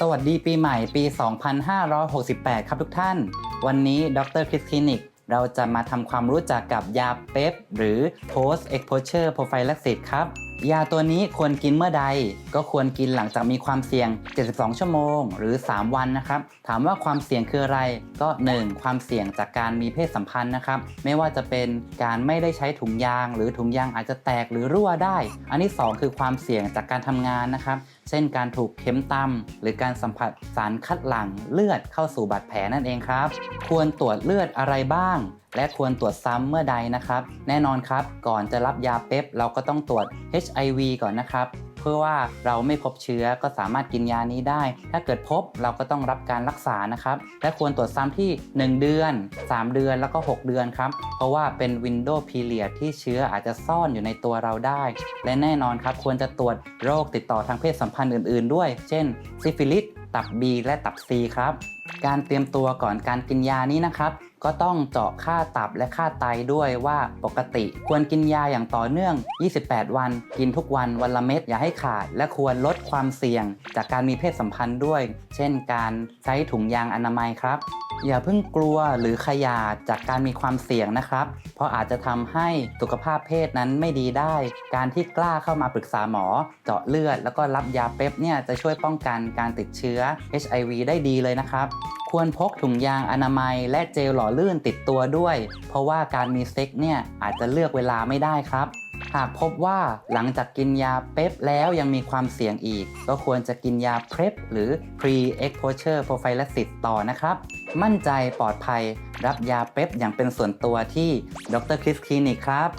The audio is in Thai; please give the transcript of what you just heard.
สวัสดีปีใหม่ปี 2568 ครับทุกท่าน วันนี้ดรคริสคลินิก เราจะมาทำความรู้จักกับยาเป๊ปหรือ Post Exposure Prophylaxis ครับ ยาตัวนี้ควรกินเมื่อใด ก็ควรกินหลังจากมีความเสี่ยง 72 ชั่วโมง หรือ 3 วันนะครับ ถามว่าความเสี่ยงคืออะไร ก็ 1. ความเสี่ยงจากการมีเพศสัมพันธ์นะครับ ไม่ว่าจะเป็นการไม่ได้ใช้ถุงยาง หรือถุงยางอาจจะแตกหรือรั่วได้ อันที่ 2 คือความเสี่ยงจากการทำงานนะครับ เช่นการถูกเข็มตำหรือการสัมผัสสารคัดหลั่งเลือดเข้าสู่บาดแผลนั่นเองครับ ควรตรวจเลือดอะไรบ้าง และควรตรวจซ้ำเมื่อใดนะครับ แน่นอนครับ ก่อนจะรับยาเป๊ปเราก็ต้องตรวจ HIV ก่อนนะครับเพื่อว่าเราไม่พบเชื้อก็สามารถกินยานี้ได้ ถ้าเกิดพบเราก็ต้องรับการรักษานะครับ และควรตรวจซ้ำที่ 1 เดือน 3 เดือนแล้วก็ 6 เดือนครับ เพราะว่าเป็น window period ที่เชื้ออาจจะซ่อนอยู่ในตัวเราได้ และแน่นอนครับควรจะตรวจโรคติดต่อทางเพศสัมพันธ์อื่น ๆ ด้วย เช่น ซิฟิลิส ตับ B และตับ C ครับ การเตรียมตัวก่อนการกินยานี้นะครับ ก็ต้องเจาะค่าตับและค่าไตด้วยว่าปกติ ควรกินยาอย่างต่อเนื่อง 28 วัน กินทุกวันวันละเม็ดอย่าให้ขาด และควรลดความเสี่ยง จากการมีเพศสัมพันธ์ด้วย เช่น การใช้ถุงยางอนามัยครับ อย่าเพิ่งกลัวหรือขยาดจากการมีความเสี่ยงนะครับ เพราะอาจจะทำให้สุขภาพเพศนั้นไม่ดีได้ การที่กล้าเข้ามาปรึกษาหมอ เจาะเลือด แล้วก็รับยาเป๊ปเนี่ยจะช่วยป้องกันการติดเชื้อ HIV ได้ดีเลยนะครับควรพกถุงยางอนามัยและเจลหล่อลื่นติดตัวด้วย เพราะว่าการมีเซ็กเนี่ยอาจจะเลือกเวลาไม่ได้ครับ หากพบว่าหลังจากกินยาเป๊ปแล้วยังมีความเสี่ยงอีก ก็ควรจะกินยาเพร p หรือ pre exposure prophylaxis ต่อนะครับ มั่นใจปลอดภัยรับยาเป๊ปอย่างเป็นส่วนตัวที่ดรคริสคลินิกครับ